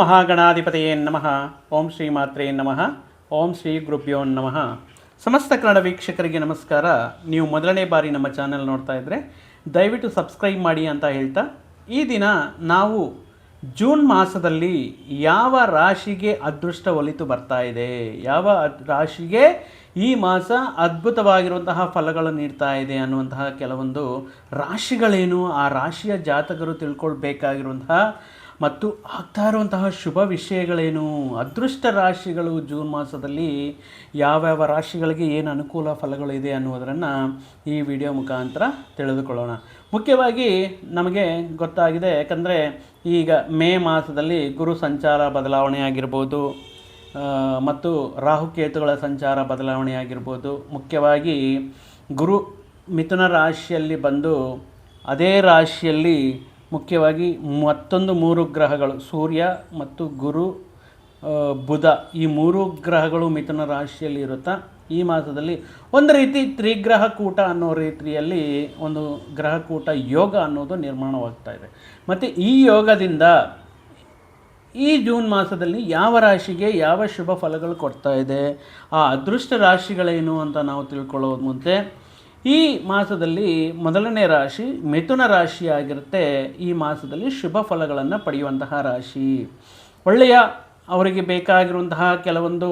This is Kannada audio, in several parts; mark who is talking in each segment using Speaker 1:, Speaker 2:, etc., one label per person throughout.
Speaker 1: ಮಹಾಗಣಾಧಿಪತಿಯೇ ನಮಃ. ಓಂ ಶ್ರೀ ಮಾತ್ರೇ ನಮಃ. ಓಂ ಶ್ರೀ ಗುರುಭ್ಯೋ ನಮಃ. ಸಮಸ್ತ ಕನ್ನಡ ವೀಕ್ಷಕರಿಗೆ ನಮಸ್ಕಾರ. ನೀವು ಮೊದಲನೇ ಬಾರಿ ನಮ್ಮ ಚಾನೆಲ್ ನೋಡ್ತಾ ಇದ್ದರೆ ದಯವಿಟ್ಟು ಸಬ್ಸ್ಕ್ರೈಬ್ ಮಾಡಿ ಅಂತ ಹೇಳ್ತಾ, ಈ ದಿನ ನಾವು ಜೂನ್ ಮಾಸದಲ್ಲಿ ಯಾವ ರಾಶಿಗೆ ಅದೃಷ್ಟ ಒಲಿತು ಬರ್ತಾ ಇದೆ, ಯಾವ ರಾಶಿಗೆ ಈ ಮಾಸ ಅದ್ಭುತವಾಗಿರುವಂತಹ ಫಲಗಳು ನೀಡ್ತಾ ಇದೆ ಅನ್ನುವಂತಹ ಕೆಲವೊಂದು ರಾಶಿಗಳೇನು, ಆ ರಾಶಿಯ ಜಾತಕರು ತಿಳ್ಕೊಳ್ಬೇಕಾಗಿರುವಂತಹ ಮತ್ತು ಆಗ್ತಾ ಇರುವಂತಹ ಶುಭ ವಿಷಯಗಳೇನು? ಅದೃಷ್ಟ ರಾಶಿಗಳು ಜೂನ್ ಮಾಸದಲ್ಲಿ ಯಾವ್ಯಾವ ರಾಶಿಗಳಿಗೆ ಏನು ಅನುಕೂಲ ಫಲಗಳು ಇದೆ ಅನ್ನೋದನ್ನು ಈ ವಿಡಿಯೋ ಮುಖಾಂತರ ತಿಳಿದುಕೊಳ್ಳೋಣ. ಮುಖ್ಯವಾಗಿ ನಮಗೆ ಗೊತ್ತಾಗಿದೆ, ಯಾಕಂದರೆ ಈಗ ಮೇ ಮಾಸದಲ್ಲಿ ಗುರು ಸಂಚಾರ ಬದಲಾವಣೆ ಆಗಿರ್ಬೋದು ಮತ್ತು ರಾಹುಕೇತುಗಳ ಸಂಚಾರ ಬದಲಾವಣೆ ಆಗಿರ್ಬೋದು. ಮುಖ್ಯವಾಗಿ ಗುರು ಮಿಥುನ ರಾಶಿಯಲ್ಲಿ ಬಂದು ಅದೇ ರಾಶಿಯಲ್ಲಿ ಮುಖ್ಯವಾಗಿ ಮತ್ತೊಂದು ಮೂರು ಗ್ರಹಗಳು, ಸೂರ್ಯ ಮತ್ತು ಗುರು ಬುಧ. ಈ ಮೂರು ಗ್ರಹಗಳು ಮಿಥುನ ರಾಶಿಯಲ್ಲಿ ಇರುತ್ತಾ, ಈ ಮಾಸದಲ್ಲಿ ಒಂದು ರೀತಿ ತ್ರಿಗ್ರಹ ಕೂಟ ಅನ್ನೋ ರೀತಿಯಲ್ಲಿ ಒಂದು ಗ್ರಹಕೂಟ ಯೋಗ ಅನ್ನೋದು ನಿರ್ಮಾಣವಾಗ್ತಾ ಇದೆ. ಮತ್ತು ಈ ಯೋಗದಿಂದ ಈ ಜೂನ್ ಮಾಸದಲ್ಲಿ ಯಾವ ರಾಶಿಗೆ ಯಾವ ಶುಭ ಫಲಗಳು ಕೊಡ್ತಾ ಇದೆ, ಆ ಅದೃಷ್ಟ ರಾಶಿಗಳೇನು ಅಂತ ನಾವು ತಿಳ್ಕೊಳ್ಳೋದು ಮುಂಚೆ ಈ ಮಾಸದಲ್ಲಿ ಮೊದಲನೇ ರಾಶಿ ಮಿಥುನ ರಾಶಿಯಾಗಿರುತ್ತೆ. ಈ ಮಾಸದಲ್ಲಿ ಶುಭ ಫಲಗಳನ್ನು ಪಡೆಯುವಂತಹ ರಾಶಿ. ಒಳ್ಳೆಯ ಅವರಿಗೆ ಬೇಕಾಗಿರುವಂತಹ ಕೆಲವೊಂದು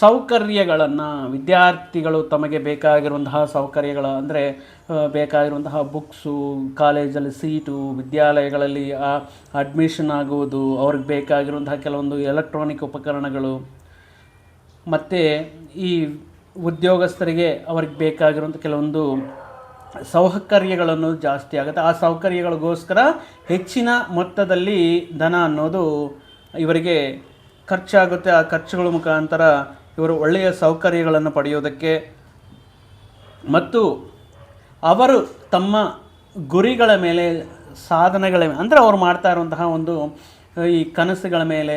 Speaker 1: ಸೌಕರ್ಯಗಳನ್ನು, ವಿದ್ಯಾರ್ಥಿಗಳು ತಮಗೆ ಬೇಕಾಗಿರುವಂತಹ ಸೌಕರ್ಯಗಳ ಅಂದರೆ ಬೇಕಾಗಿರುವಂತಹ ಬುಕ್ಸು, ಕಾಲೇಜಲ್ಲಿ ಸೀಟು, ವಿದ್ಯಾಲಯಗಳಲ್ಲಿ ಅಡ್ಮಿಷನ್ ಆಗುವುದು, ಅವ್ರಿಗೆ ಬೇಕಾಗಿರುವಂತಹ ಕೆಲವೊಂದು ಎಲೆಕ್ಟ್ರಾನಿಕ್ ಉಪಕರಣಗಳು. ಮತ್ತು ಈ ಉದ್ಯೋಗಸ್ಥರಿಗೆ ಅವ್ರಿಗೆ ಬೇಕಾಗಿರುವಂಥ ಕೆಲವೊಂದು ಸೌಕರ್ಯಗಳನ್ನು ಜಾಸ್ತಿ ಆಗುತ್ತೆ. ಆ ಸೌಕರ್ಯಗಳಿಗೋಸ್ಕರ ಹೆಚ್ಚಿನ ಮೊತ್ತದಲ್ಲಿ ಧನ ಅನ್ನೋದು ಇವರಿಗೆ ಖರ್ಚಾಗುತ್ತೆ. ಆ ಖರ್ಚುಗಳ ಮುಖಾಂತರ ಇವರು ಒಳ್ಳೆಯ ಸೌಕರ್ಯಗಳನ್ನು ಪಡೆಯೋದಕ್ಕೆ ಮತ್ತು ಅವರು ತಮ್ಮ ಗುರಿಗಳ ಮೇಲೆ ಸಾಧನೆಗಳ ಅಂದರೆ ಅವ್ರು ಮಾಡ್ತಾ ಇರುವಂತಹ ಒಂದು ಈ ಕನಸುಗಳ ಮೇಲೆ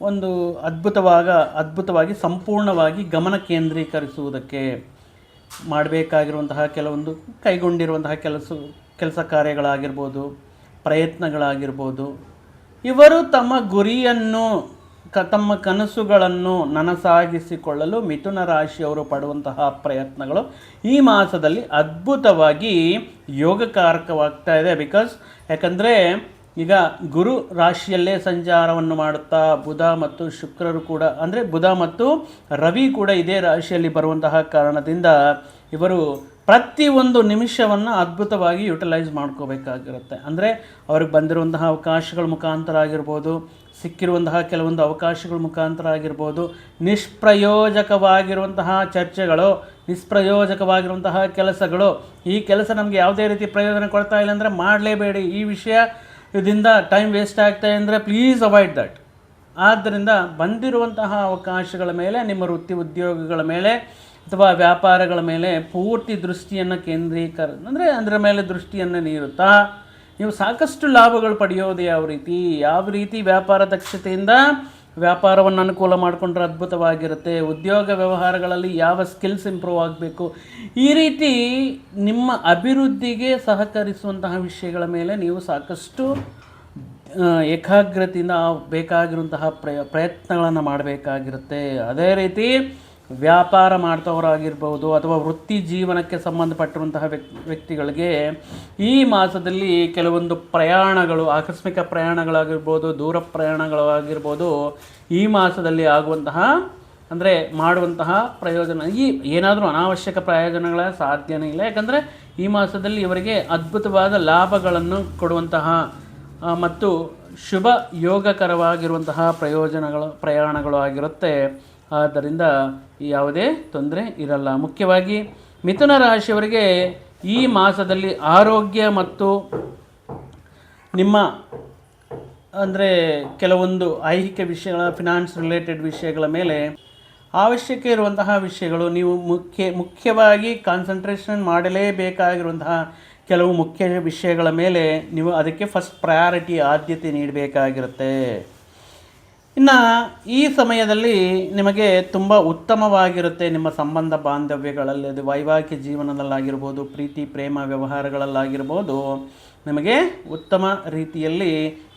Speaker 1: ಒಂದು ಅದ್ಭುತವಾಗ, ಅದ್ಭುತವಾಗಿ ಸಂಪೂರ್ಣವಾಗಿ ಗಮನ ಕೇಂದ್ರೀಕರಿಸುವುದಕ್ಕೆ ಮಾಡಬೇಕಾಗಿರುವಂತಹ ಕೆಲವೊಂದು, ಕೈಗೊಂಡಿರುವಂತಹ ಕೆಲಸ ಕೆಲಸ ಕಾರ್ಯಗಳಾಗಿರ್ಬೋದು, ಪ್ರಯತ್ನಗಳಾಗಿರ್ಬೋದು. ಇವರು ತಮ್ಮ ಗುರಿಯನ್ನು, ಕ, ತಮ್ಮ ಕನಸುಗಳನ್ನು ನನಸಾಗಿಸಿಕೊಳ್ಳಲು ಮಿಥುನ ರಾಶಿಯವರು ಪಡುವಂತಹ ಪ್ರಯತ್ನಗಳು ಈ ಮಾಸದಲ್ಲಿ ಅದ್ಭುತವಾಗಿ ಯೋಗಕಾರಕವಾಗ್ತಾ ಇದೆ. ಬಿಕಾಸ್ ಯಾಕಂದರೆ ಈಗ ಗುರು ರಾಶಿಯಲ್ಲೇ ಸಂಚಾರವನ್ನು ಮಾಡುತ್ತಾ ಬುಧ ಮತ್ತು ಶುಕ್ರರು ಕೂಡ, ಅಂದರೆ ಬುಧ ಮತ್ತು ರವಿ ಕೂಡ ಇದೇ ರಾಶಿಯಲ್ಲಿ ಬರುವಂತಹ ಕಾರಣದಿಂದ ಇವರು ಪ್ರತಿಯೊಂದು ನಿಮಿಷವನ್ನು ಅದ್ಭುತವಾಗಿ ಯುಟಿಲೈಸ್ ಮಾಡ್ಕೋಬೇಕಾಗಿರುತ್ತೆ. ಅಂದರೆ ಅವ್ರಿಗೆ ಬಂದಿರುವಂತಹ ಅವಕಾಶಗಳ ಮುಖಾಂತರ ಆಗಿರ್ಬೋದು, ಸಿಕ್ಕಿರುವಂತಹ ಕೆಲವೊಂದು ಅವಕಾಶಗಳ ಮುಖಾಂತರ ಆಗಿರ್ಬೋದು, ನಿಷ್ಪ್ರಯೋಜಕವಾಗಿರುವಂತಹ ಚರ್ಚೆಗಳು, ನಿಷ್ಪ್ರಯೋಜಕವಾಗಿರುವಂತಹ ಕೆಲಸಗಳು, ಈ ಕೆಲಸ ನಮಗೆ ಯಾವುದೇ ರೀತಿ ಪ್ರಯೋಜನ ಕೊಡ್ತಾ ಇಲ್ಲ ಅಂದರೆ ಮಾಡಲೇಬೇಡಿ. ಈ ವಿಷಯ ಇದರಿಂದ ಟೈಮ್ ವೇಸ್ಟ್ ಆಗ್ತಾ ಅಂದರೆ ಪ್ಲೀಸ್ ಅವಾಯ್ಡ್ ದಟ್ ಆದ್ದರಿಂದ ಬಂದಿರುವಂತಹ ಅವಕಾಶಗಳ ಮೇಲೆ, ನಿಮ್ಮ ವೃತ್ತಿ ಉದ್ಯೋಗಗಳ ಮೇಲೆ ಅಥವಾ ವ್ಯಾಪಾರಗಳ ಮೇಲೆ ಪೂರ್ತಿ ದೃಷ್ಟಿಯನ್ನು ಕೇಂದ್ರೀಕರ, ಅಂದರೆ ಅದರ ಮೇಲೆ ದೃಷ್ಟಿಯನ್ನು ನೀಡುತ್ತಾ, ನೀವು ಸಾಕಷ್ಟು ಲಾಭಗಳು ಪಡೆಯೋದು ಯಾವ ರೀತಿ? ಯಾವ ರೀತಿ ವ್ಯಾಪಾರ ದಕ್ಷತೆಯಿಂದ ವ್ಯಾಪಾರವನ್ನು ಅನುಕೂಲ ಮಾಡಿಕೊಂಡ್ರೆ ಅದ್ಭುತವಾಗಿರುತ್ತೆ. ಉದ್ಯೋಗ ವ್ಯವಹಾರಗಳಲ್ಲಿ ಯಾವ ಸ್ಕಿಲ್ಸ್ ಇಂಪ್ರೂವ್ ಆಗಬೇಕು? ಈ ರೀತಿ ನಿಮ್ಮ ಅಭಿವೃದ್ಧಿಗೆ ಸಹಕರಿಸುವಂತಹ ವಿಷಯಗಳ ಮೇಲೆ ನೀವು ಸಾಕಷ್ಟು ಏಕಾಗ್ರತೆಯಿಂದ ಬೇಕಾಗಿರುವಂತಹ ಪ್ರಯ, ಪ್ರಯತ್ನಗಳನ್ನು ಮಾಡಬೇಕಾಗಿರುತ್ತೆ. ಅದೇ ರೀತಿ ವ್ಯಾಪಾರ ಮಾಡ್ತವರಾಗಿರ್ಬೋದು ಅಥವಾ ವೃತ್ತಿ ಜೀವನಕ್ಕೆ ಸಂಬಂಧಪಟ್ಟಿರುವಂತಹ ವ್ಯಕ್ತಿ, ವ್ಯಕ್ತಿಗಳಿಗೆ ಈ ಮಾಸದಲ್ಲಿ ಕೆಲವೊಂದು ಪ್ರಯಾಣಗಳು, ಆಕಸ್ಮಿಕ ಪ್ರಯಾಣಗಳಾಗಿರ್ಬೋದು, ದೂರ ಪ್ರಯಾಣಗಳಾಗಿರ್ಬೋದು ಈ ಮಾಸದಲ್ಲಿ ಆಗುವಂತಹ, ಅಂದರೆ ಮಾಡುವಂತಹ ಪ್ರಯೋಜನ, ಈ ಏನಾದರೂ ಅನಾವಶ್ಯಕ ಪ್ರಯೋಜನಗಳ ಸಾಧ್ಯನೇ ಇಲ್ಲ. ಯಾಕಂದರೆ ಈ ಮಾಸದಲ್ಲಿ ಇವರಿಗೆ ಅದ್ಭುತವಾದ ಲಾಭಗಳನ್ನು ಕೊಡುವಂತಹ ಮತ್ತು ಶುಭ ಯೋಗಕರವಾಗಿರುವಂತಹ ಪ್ರಯೋಜನಗಳು, ಪ್ರಯಾಣಗಳು ಆಗಿರುತ್ತೆ. ಆದ್ದರಿಂದ ಯಾವುದೇ ತೊಂದರೆ ಇರಲ್ಲ. ಮುಖ್ಯವಾಗಿ ಮಿಥುನ ರಾಶಿಯವರಿಗೆ ಈ ಮಾಸದಲ್ಲಿ ಆರೋಗ್ಯ ಮತ್ತು ನಿಮ್ಮ ಅಂದರೆ ಕೆಲವೊಂದು ಐಹಿಕ ವಿಷಯಗಳ ಫಿನಾನ್ಸ್ ರಿಲೇಟೆಡ್ ವಿಷಯಗಳ ಮೇಲೆ ಅವಶ್ಯಕ ಇರುವಂತಹ ವಿಷಯಗಳು ನೀವು ಮುಖ್ಯ, ಮುಖ್ಯವಾಗಿ ಕಾನ್ಸಂಟ್ರೇಷನ್ ಮಾಡಲೇಬೇಕಾಗಿರುವಂತಹ ಕೆಲವು ಮುಖ್ಯ ವಿಷಯಗಳ ಮೇಲೆ ನೀವು ಅದಕ್ಕೆ ಫಸ್ಟ್ ಪ್ರಯಾರಿಟಿ ಆದ್ಯತೆ ನೀಡಬೇಕಾಗಿರುತ್ತೆ. ಇನ್ನು ಈ ಸಮಯದಲ್ಲಿ ನಿಮಗೆ ತುಂಬ ಉತ್ತಮವಾಗಿರುತ್ತೆ ನಿಮ್ಮ ಸಂಬಂಧ ಬಾಂಧವ್ಯಗಳಲ್ಲಿ, ಅದು ವೈವಾಹಿಕ ಜೀವನದಲ್ಲಾಗಿರ್ಬೋದು, ಪ್ರೀತಿ, ಪ್ರೇಮ, ವ್ಯವಹಾರಗಳಲ್ಲಾಗಿರ್ಬೋದು, ನಿಮಗೆ ಉತ್ತಮ ರೀತಿಯಲ್ಲಿ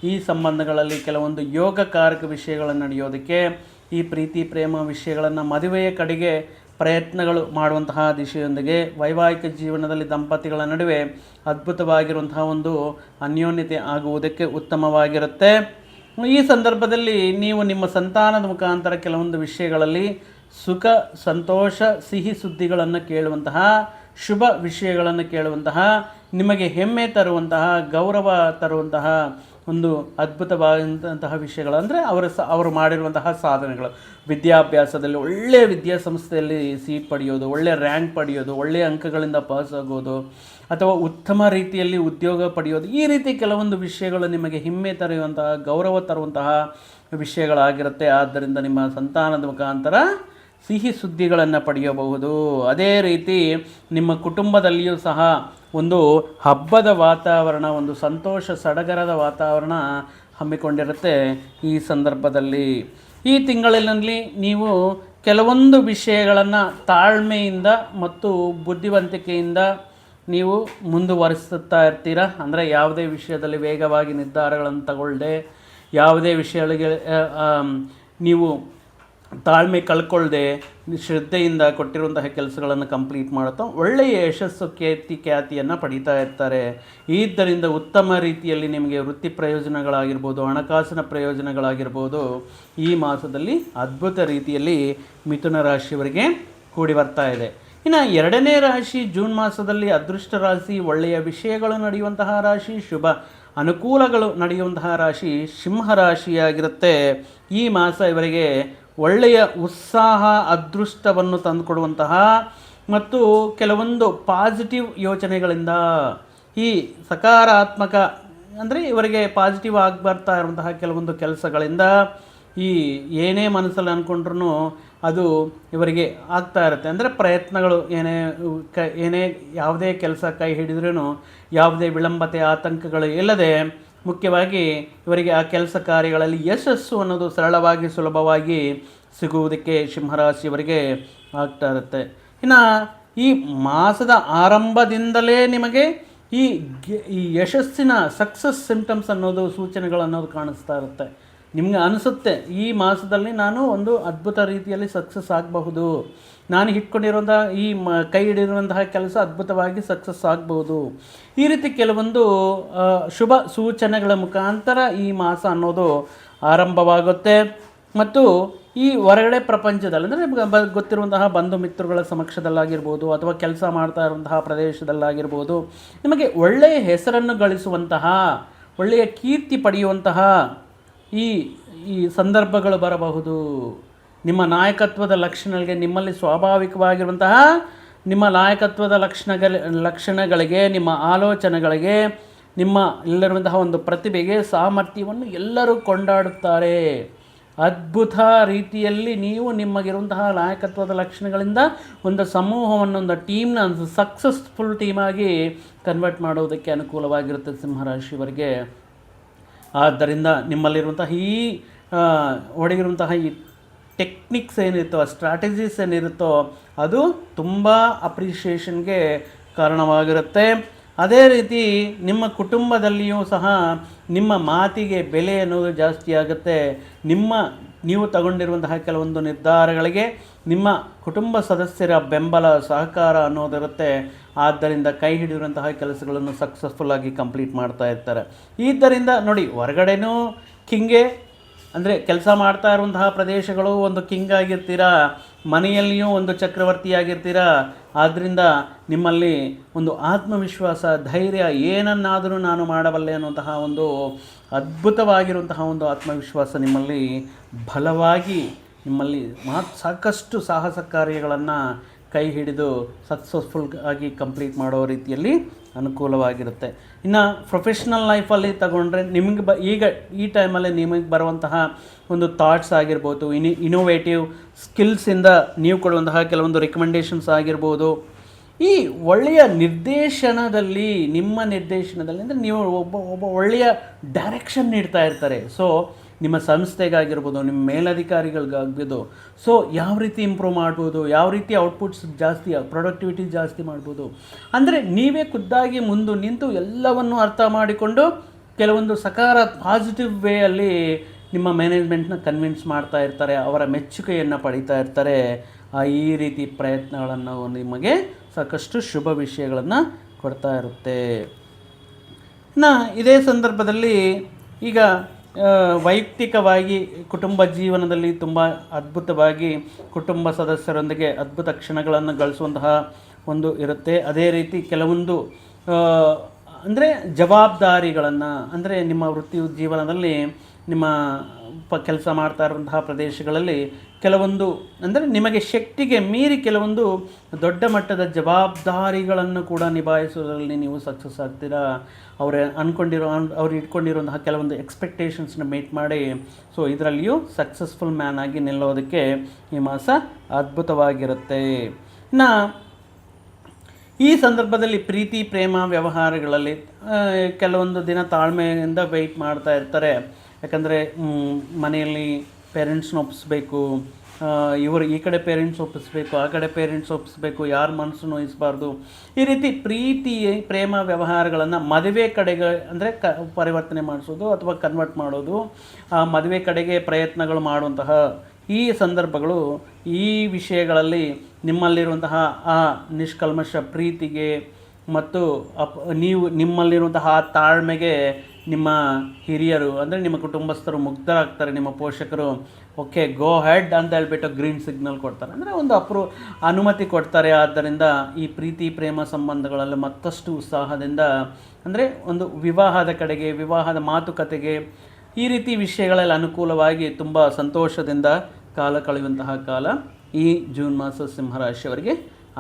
Speaker 1: ಈ ಸಂಬಂಧಗಳಲ್ಲಿ ಕೆಲವೊಂದು ಯೋಗಕಾರಕ ವಿಷಯಗಳನ್ನು ನಡೆಯೋದಕ್ಕೆ, ಈ ಪ್ರೀತಿ, ಪ್ರೇಮ ವಿಷಯಗಳನ್ನು ಮದುವೆಯ ಕಡೆಗೆ ಪ್ರಯತ್ನಗಳು ಮಾಡುವಂತಹ ದಿಶೆಯೊಂದಿಗೆ ವೈವಾಹಿಕ ಜೀವನದಲ್ಲಿ ದಂಪತಿಗಳ ನಡುವೆ ಅದ್ಭುತವಾಗಿರುವಂತಹ ಒಂದು ಅನ್ಯೋನ್ಯತೆ ಆಗುವುದಕ್ಕೆ ಉತ್ತಮವಾಗಿರುತ್ತೆ. ಈ ಸಂದರ್ಭದಲ್ಲಿ ನೀವು ನಿಮ್ಮ ಸಂತಾನದ ಮುಖಾಂತರ ಕೆಲವೊಂದು ವಿಷಯಗಳಲ್ಲಿ ಸುಖ, ಸಂತೋಷ, ಸಿಹಿ ಸುದ್ದಿಗಳನ್ನು ಕೇಳುವಂತಹ, ಶುಭ ವಿಷಯಗಳನ್ನು ಕೇಳುವಂತಹ, ನಿಮಗೆ ಹೆಮ್ಮೆ ತರುವಂತಹ, ಗೌರವ ತರುವಂತಹ ಒಂದು ಅದ್ಭುತವಾದಂತಹ ವಿಷಯಗಳು ಅಂದರೆ ಅವರ ಸ, ಅವರು ಮಾಡಿರುವಂತಹ ಸಾಧನೆಗಳು. ವಿದ್ಯಾಭ್ಯಾಸದಲ್ಲಿ ಒಳ್ಳೆಯ ವಿದ್ಯಾಸಂಸ್ಥೆಯಲ್ಲಿ ಸೀಟ್ ಪಡೆಯೋದು, ಒಳ್ಳೆಯ ರ್ಯಾಂಕ್ ಪಡೆಯೋದು, ಒಳ್ಳೆಯ ಅಂಕಗಳಿಂದ ಪಾಸ್ ಆಗೋದು ಅಥವಾ ಉತ್ತಮ ರೀತಿಯಲ್ಲಿ ಉದ್ಯೋಗ ಪಡೆಯೋದು, ಈ ರೀತಿ ಕೆಲವೊಂದು ವಿಷಯಗಳು ನಿಮಗೆ ಹಿಮ್ಮೆ ತರೆಯುವಂತಹ, ಗೌರವ ತರುವಂತಹ ವಿಷಯಗಳಾಗಿರುತ್ತೆ. ಆದ್ದರಿಂದ ನಿಮ್ಮ ಸಂತಾನದ ಮುಖಾಂತರ ಸಿಹಿ ಸುದ್ದಿಗಳನ್ನು ಪಡೆಯಬಹುದು. ಅದೇ ರೀತಿ ನಿಮ್ಮ ಕುಟುಂಬದಲ್ಲಿಯೂ ಸಹ ಒಂದು ಹಬ್ಬದ ವಾತಾವರಣ, ಒಂದು ಸಂತೋಷ ಸಡಗರದ ವಾತಾವರಣ ಹಮ್ಮಿಕೊಂಡಿರುತ್ತೆ ಈ ಸಂದರ್ಭದಲ್ಲಿ. ಈ ತಿಂಗಳಿನಲ್ಲಿ ನೀವು ಕೆಲವೊಂದು ವಿಷಯಗಳನ್ನು ತಾಳ್ಮೆಯಿಂದ ಮತ್ತು ಬುದ್ಧಿವಂತಿಕೆಯಿಂದ ನೀವು ಮುಂದುವರಿಸುತ್ತಾ ಇರ್ತೀರ? ಅಂದರೆ ಯಾವುದೇ ವಿಷಯದಲ್ಲಿ ವೇಗವಾಗಿ ನಿರ್ಧಾರಗಳನ್ನು ತಗೊಳ್ಳದೆ ಯಾವುದೇ ವಿಷಯಗಳಿಗೆ ನೀವು ತಾಳ್ಮೆ ಕಳ್ಕೊಳ್ಳದೆ ಶ್ರದ್ಧೆಯಿಂದ ಕೊಟ್ಟಿರುವಂತಹ ಕೆಲಸಗಳನ್ನು ಕಂಪ್ಲೀಟ್ ಮಾಡುತ್ತಾ ಒಳ್ಳೆಯ ಯಶಸ್ಸು ಖ್ಯಾತಿ ಖ್ಯಾತಿಯನ್ನು ಪಡೀತಾ ಇರ್ತಾರೆ. ಇದರಿಂದ ಉತ್ತಮ ರೀತಿಯಲ್ಲಿ ನಿಮಗೆ ವೃತ್ತಿ ಪ್ರಯೋಜನಗಳಾಗಿರ್ಬೋದು, ಹಣಕಾಸಿನ ಪ್ರಯೋಜನಗಳಾಗಿರ್ಬೋದು, ಈ ಮಾಸದಲ್ಲಿ ಅದ್ಭುತ ರೀತಿಯಲ್ಲಿ ಮಿಥುನ ರಾಶಿಯವರಿಗೆ ಕೂಡಿ ಬರ್ತಾ ಇದೆ. ಇನ್ನು ಎರಡನೇ ರಾಶಿ ಜೂನ್ ಮಾಸದಲ್ಲಿ ಅದೃಷ್ಟ ರಾಶಿ, ಒಳ್ಳೆಯ ವಿಷಯಗಳು ನಡೆಯುವಂತಹ ರಾಶಿ, ಶುಭ ಅನುಕೂಲಗಳು ನಡೆಯುವಂತಹ ರಾಶಿ ಸಿಂಹ ರಾಶಿಯಾಗಿರುತ್ತೆ. ಈ ಮಾಸ ಇವರಿಗೆ ಒಳ್ಳೆಯ ಉತ್ಸಾಹ, ಅದೃಷ್ಟವನ್ನು ತಂದುಕೊಡುವಂತಹ ಮತ್ತು ಕೆಲವೊಂದು ಪಾಸಿಟಿವ್ ಯೋಚನೆಗಳಿಂದ ಈ ಸಕಾರಾತ್ಮಕ ಅಂದರೆ ಇವರಿಗೆ ಪಾಸಿಟಿವ್ ಆಗಿ ಬರ್ತಾ ಇರುವಂತಹ ಕೆಲವೊಂದು ಕೆಲಸಗಳಿಂದ ಈ ಏನೇ ಮನಸ್ಸಲ್ಲಿ ಅಂದ್ಕೊಂಡ್ರೂ ಅದು ಇವರಿಗೆ ಆಗ್ತಾ ಇರುತ್ತೆ. ಅಂದರೆ ಪ್ರಯತ್ನಗಳು ಏನೇ ಕ, ಏನೇ ಯಾವುದೇ ಕೆಲಸ ಕೈ ಹಿಡಿದ್ರೂ ಯಾವುದೇ ವಿಳಂಬತೆ, ಆತಂಕಗಳು ಇಲ್ಲದೆ ಮುಖ್ಯವಾಗಿ ಇವರಿಗೆ ಆ ಕೆಲಸ ಕಾರ್ಯಗಳಲ್ಲಿ ಯಶಸ್ಸು ಅನ್ನೋದು ಸರಳವಾಗಿ, ಸುಲಭವಾಗಿ ಸಿಗುವುದಕ್ಕೆ ಸಿಂಹರಾಶಿಯವರಿಗೆ ಆಗ್ತಾ ಇರುತ್ತೆ. ಇನ್ನು ಈ ಮಾಸದ ಆರಂಭದಿಂದಲೇ ನಿಮಗೆ ಈ ಈ ಯಶಸ್ಸಿನ ಸಕ್ಸಸ್ ಸಿಂಪ್ಟಮ್ಸ್ ಅನ್ನೋದು ಸೂಚನೆಗಳು ಅನ್ನೋದು ಕಾಣಿಸ್ತಾ ಇರುತ್ತೆ. ನಿಮಗೆ ಅನಿಸುತ್ತೆ, ಈ ಮಾಸದಲ್ಲಿ ನಾನು ಒಂದು ಅದ್ಭುತ ರೀತಿಯಲ್ಲಿ ಸಕ್ಸಸ್ ಆಗಬಹುದು. ನಾನು ಇಟ್ಕೊಂಡಿರುವಂತಹ ಈ ಮ, ಕೈ ಹಿಡಿದಿರುವಂತಹ ಕೆಲಸ ಅದ್ಭುತವಾಗಿ ಸಕ್ಸಸ್ ಆಗಬಹುದು. ಈ ರೀತಿ ಕೆಲವೊಂದು ಶುಭ ಸೂಚನೆಗಳ ಮುಖಾಂತರ ಈ ಮಾಸ ಅನ್ನೋದು ಆರಂಭವಾಗುತ್ತೆ. ಮತ್ತು ಈ ಹೊರಗಡೆ ಪ್ರಪಂಚದಲ್ಲಿ, ಅಂದರೆ ನಿಮ್ಗೆ ಬ, ಗೊತ್ತಿರುವಂತಹ ಬಂಧು ಮಿತ್ರಗಳ ಸಮಕ್ಷದಲ್ಲಾಗಿರ್ಬೋದು, ಅಥವಾ ಕೆಲಸ ಮಾಡ್ತಾ ಇರುವಂತಹ ಪ್ರದೇಶದಲ್ಲಾಗಿರ್ಬೋದು, ನಿಮಗೆ ಒಳ್ಳೆಯ ಹೆಸರನ್ನು ಗಳಿಸುವಂತಹ, ಒಳ್ಳೆಯ ಕೀರ್ತಿ ಪಡೆಯುವಂತಹ ಈ ಈ ಸಂದರ್ಭಗಳು ಬರಬಹುದು. ನಿಮ್ಮ ನಾಯಕತ್ವದ ಲಕ್ಷಣಗಳಿಗೆ ನಿಮ್ಮಲ್ಲಿ ಸ್ವಾಭಾವಿಕವಾಗಿರುವಂತಹ ನಿಮ್ಮ ನಾಯಕತ್ವದ ಲಕ್ಷಣಗಳ, ಲಕ್ಷಣಗಳಿಗೆ, ನಿಮ್ಮ ಆಲೋಚನೆಗಳಿಗೆ, ನಿಮ್ಮ ಇಲ್ಲಿರುವಂತಹ ಒಂದು ಪ್ರತಿಭೆಗೆ ಸಾಮರ್ಥ್ಯವನ್ನು ಎಲ್ಲರೂ ಕೊಂಡಾಡುತ್ತಾರೆ. ಅದ್ಭುತ ರೀತಿಯಲ್ಲಿ ನೀವು ನಿಮಗಿರುವಂತಹ ನಾಯಕತ್ವದ ಲಕ್ಷಣಗಳಿಂದ ಒಂದು ಸಮೂಹವನ್ನು, ಒಂದು ಟೀಮ್ನ ಸಕ್ಸಸ್ಫುಲ್ ಟೀಮಾಗಿ ಕನ್ವರ್ಟ್ ಮಾಡೋದಕ್ಕೆ ಅನುಕೂಲವಾಗಿರುತ್ತೆ ಸಿಂಹರಾಶಿಯವರಿಗೆ. ಆದ್ದರಿಂದ ನಿಮ್ಮಲ್ಲಿರುವಂತಹ ಈ ಒಡಗಿರುವಂತಹ ಈ ಟೆಕ್ನಿಕ್ಸ್ ಏನಿರುತ್ತೋ ಸ್ಟ್ರಾಟಜೀಸ್ ಏನಿರುತ್ತೋ, ಅದು ತುಂಬ ಅಪ್ರಿಷಿಯೇಷನ್ಗೆ ಕಾರಣವಾಗಿರುತ್ತೆ. ಅದೇ ರೀತಿ ನಿಮ್ಮ ಕುಟುಂಬದಲ್ಲಿಯೂ ಸಹ ನಿಮ್ಮ ಮಾತಿಗೆ ಬೆಲೆ ಅನ್ನೋದು ಜಾಸ್ತಿ ಆಗುತ್ತೆ. ನಿಮ್ಮ, ನೀವು ತಗೊಂಡಿರುವಂತಹ ಕೆಲವೊಂದು ನಿರ್ಧಾರಗಳಿಗೆ ನಿಮ್ಮ ಕುಟುಂಬ ಸದಸ್ಯರ ಬೆಂಬಲ ಸಹಕಾರ ಅನ್ನೋದಿರುತ್ತೆ. ಆದ್ದರಿಂದ ಕೈ ಹಿಡಿಯುವಂತಹ ಕೆಲಸಗಳನ್ನು ಸಕ್ಸಸ್ಫುಲ್ಲಾಗಿ ಕಂಪ್ಲೀಟ್ ಮಾಡ್ತಾ ಇರ್ತಾರೆ. ಇದರಿಂದ ನೋಡಿ, ಹೊರಗಡೆನೂ ಕಿಂಗೆ, ಅಂದರೆ ಕೆಲಸ ಮಾಡ್ತಾ ಇರುವಂತಹ ಪ್ರದೇಶಗಳು ಒಂದು ಕಿಂಗ್ ಆಗಿರ್ತೀರಾ, ಮನೆಯಲ್ಲಿಯೂ ಒಂದು ಚಕ್ರವರ್ತಿಯಾಗಿರ್ತೀರಾ ಆದ್ದರಿಂದ ನಿಮ್ಮಲ್ಲಿ ಒಂದು ಆತ್ಮವಿಶ್ವಾಸ, ಧೈರ್ಯ ಏನನ್ನಾದರೂ ನಾನು ಮಾಡಬಲ್ಲೆ ಅನ್ನುವಂತಹ ಒಂದು ಅದ್ಭುತವಾಗಿರುವಂತಹ ಒಂದು ಆತ್ಮವಿಶ್ವಾಸ ನಿಮ್ಮಲ್ಲಿ ಬಲವಾಗಿ ನಿಮ್ಮಲ್ಲಿ ಮಹತ್ ಸಾಕಷ್ಟು ಸಾಹಸ ಕಾರ್ಯಗಳನ್ನು ಕೈ ಹಿಡಿದು ಸಕ್ಸಸ್ಫುಲ್ ಆಗಿ ಕಂಪ್ಲೀಟ್ ಮಾಡೋ ರೀತಿಯಲ್ಲಿ ಅನುಕೂಲವಾಗಿರುತ್ತೆ. ಇನ್ನು ಪ್ರೊಫೆಷ್ನಲ್ ಲೈಫಲ್ಲಿ ತಗೊಂಡ್ರೆ ನಿಮಗೆ ಬ ಈಗ ಈ ಟೈಮಲ್ಲಿ ನಿಮಗೆ ಬರುವಂತಹ ಒಂದು ಥಾಟ್ಸ್ ಆಗಿರ್ಬೋದು ಇನಿ ಇನೋವೇಟಿವ್ ಸ್ಕಿಲ್ಸಿಂದ ನೀವು ಕೊಡುವಂತಹ ಕೆಲವೊಂದು ರೆಕಮೆಂಡೇಷನ್ಸ್ ಆಗಿರ್ಬೋದು. ಈ ಒಳ್ಳೆಯ ನಿರ್ದೇಶನದಲ್ಲಿ, ನಿಮ್ಮ ನಿರ್ದೇಶನದಲ್ಲಿ ಅಂದರೆ ನೀವು ಒಬ್ಬ ಒಬ್ಬ ಒಳ್ಳೆಯ ಡೈರೆಕ್ಷನ್ ನೀಡ್ತಾ ಇರ್ತಾರೆ. ಸೊ ನಿಮ್ಮ ಸಂಸ್ಥೆಗಾಗಿರ್ಬೋದು, ನಿಮ್ಮ ಮೇಲಧಿಕಾರಿಗಳಿಗಾಗ್ಬೋದು ಸೊ ಯಾವ ರೀತಿ ಇಂಪ್ರೂವ್ ಮಾಡ್ಬೋದು, ಯಾವ ರೀತಿ ಔಟ್ಪುಟ್ಸ್ ಜಾಸ್ತಿ ಪ್ರೊಡಕ್ಟಿವಿಟಿ ಜಾಸ್ತಿ ಮಾಡ್ಬೋದು. ಅಂದರೆ ನೀವೇ ಖುದ್ದಾಗಿ ಮುಂದೆ ನಿಂತು ಎಲ್ಲವನ್ನು ಅರ್ಥ ಮಾಡಿಕೊಂಡು ಕೆಲವೊಂದು ಸಕಾರ ಪಾಸಿಟಿವ್ ವೇಯಲ್ಲಿ ನಿಮ್ಮ ಮ್ಯಾನೇಜ್ಮೆಂಟ್ನ ಕನ್ವಿನ್ಸ್ ಮಾಡ್ತಾ ಇರ್ತಾರೆ, ಅವರ ಮೆಚ್ಚುಗೆಯನ್ನು ಪಡೀತಾ ಇರ್ತಾರೆ. ಆ ಈ ರೀತಿ ಪ್ರಯತ್ನಗಳನ್ನು ನಿಮಗೆ ಸಾಕಷ್ಟು ಶುಭ ವಿಷಯಗಳನ್ನು ಕೊಡ್ತಾ ಇರುತ್ತೆ. ನಾ ಇದೇ ಸಂದರ್ಭದಲ್ಲಿ ಈಗ ವೈಯಕ್ತಿಕವಾಗಿ ಕುಟುಂಬ ಜೀವನದಲ್ಲಿ ತುಂಬ ಅದ್ಭುತವಾಗಿ ಕುಟುಂಬ ಸದಸ್ಯರೊಂದಿಗೆ ಅದ್ಭುತ ಕ್ಷಣಗಳನ್ನು ಗಳಿಸುವಂತಹ ಒಂದು ಇರುತ್ತೆ. ಅದೇ ರೀತಿ ಕೆಲವೊಂದು ಅಂದರೆ ಜವಾಬ್ದಾರಿಗಳನ್ನು, ಅಂದರೆ ನಿಮ್ಮ ವೃತ್ತಿ ಜೀವನದಲ್ಲಿ ನಿಮ್ಮ ಪ, ಕೆಲಸ ಮಾಡ್ತಾ ಇರುವಂತಹ ಪ್ರದೇಶಗಳಲ್ಲಿ ಕೆಲವೊಂದು, ಅಂದರೆ ನಿಮಗೆ ಶಕ್ತಿಗೆ ಮೀರಿ ಕೆಲವೊಂದು ದೊಡ್ಡ ಮಟ್ಟದ ಜವಾಬ್ದಾರಿಗಳನ್ನು ಕೂಡ ನಿಭಾಯಿಸೋದ್ರಲ್ಲಿ ನೀವು ಸಕ್ಸಸ್ ಆಗ್ತೀರಾ? ಅವರ ಅಂದ್ಕೊಂಡಿರೋ ಅವ್ರು ಇಟ್ಕೊಂಡಿರೋಂತಹ ಕೆಲವೊಂದು ಎಕ್ಸ್ಪೆಕ್ಟೇಷನ್ಸ್ನ ಮೀಟ್ ಮಾಡಿ ಸೊ ಇದರಲ್ಲಿಯೂ ಸಕ್ಸಸ್ಫುಲ್ ಮ್ಯಾನ್ ಆಗಿ ನಿಲ್ಲೋದಕ್ಕೆ ಈ ಮಾಸ ಅದ್ಭುತವಾಗಿರುತ್ತೆ. ಇನ್ನು, ಈ ಸಂದರ್ಭದಲ್ಲಿ ಪ್ರೀತಿ, ಪ್ರೇಮ, ವ್ಯವಹಾರಗಳಲ್ಲಿ ಕೆಲವೊಂದು ದಿನ ತಾಳ್ಮೆಯಿಂದ ವೆಯ್ಟ್ ಮಾಡ್ತಾ ಇರ್ತಾರೆ. ಯಾಕಂದರೆ ಮನೆಯಲ್ಲಿ ಪೇರೆಂಟ್ಸ್ನ ಒಪ್ಪಿಸ್ಬೇಕು ಇವರು ಈ ಕಡೆ ಪೇರೆಂಟ್ಸ್ ಒಪ್ಪಿಸ್ಬೇಕು ಆ ಕಡೆ ಪೇರೆಂಟ್ಸ್ ಒಪ್ಪಿಸ್ಬೇಕು ಯಾರ ಮನಸ್ಸು ನೋಯಿಸಬಾರ್ದು, ಈ ರೀತಿ ಪ್ರೀತಿ, ಪ್ರೇಮ ವ್ಯವಹಾರಗಳನ್ನು ಮದುವೆ ಕಡೆಗೆ ಅಂದರೆ ಕ, ಪರಿವರ್ತನೆ ಮಾಡಿಸೋದು ಅಥವಾ ಕನ್ವರ್ಟ್ ಮಾಡೋದು, ಆ, ಮದುವೆ ಕಡೆಗೆ ಪ್ರಯತ್ನಗಳು ಮಾಡುವಂತಹ ಈ ಸಂದರ್ಭಗಳು, ಈ ವಿಷಯಗಳಲ್ಲಿ ನಿಮ್ಮಲ್ಲಿರುವಂತಹ, ಆ, ನಿಷ್ಕಲ್ಮಶ ಪ್ರೀತಿಗೆ ಮತ್ತು ಅಪ್, ನೀವು ನಿಮ್ಮಲ್ಲಿರುವಂತಹ ತಾಳ್ಮೆಗೆ ನಿಮ್ಮ ಹಿರಿಯರು, ಅಂದರೆ ನಿಮ್ಮ ಕುಟುಂಬಸ್ಥರು ಮುಗ್ಧರಾಗ್ತಾರೆ, ನಿಮ್ಮ ಪೋಷಕರು, ಓಕೆ ಗೋ ಹೆಡ್ ಅಂತ ಹೇಳ್ಬಿಟ್ಟು ಗ್ರೀನ್ ಸಿಗ್ನಲ್ ಕೊಡ್ತಾರೆ. ಅಂದರೆ ಒಂದು ಅಪ್ರೂ, ಅನುಮತಿ ಕೊಡ್ತಾರೆ. ಆದ್ದರಿಂದ ಈ ಪ್ರೀತಿ, ಪ್ರೇಮ ಸಂಬಂಧಗಳಲ್ಲಿ ಮತ್ತಷ್ಟು ಉತ್ಸಾಹದಿಂದ, ಅಂದರೆ ಒಂದು ವಿವಾಹದ ಕಡೆಗೆ, ವಿವಾಹದ ಮಾತುಕತೆಗೆ ಈ ರೀತಿ ವಿಷಯಗಳಲ್ಲಿ ಅನುಕೂಲವಾಗಿ ತುಂಬ ಸಂತೋಷದಿಂದ ಕಾಲ ಕಳೆಯುವಂತಹ ಕಾಲ ಈ ಜೂನ್ ಮಾಸ ಸಿಂಹರಾಶಿಯವರಿಗೆ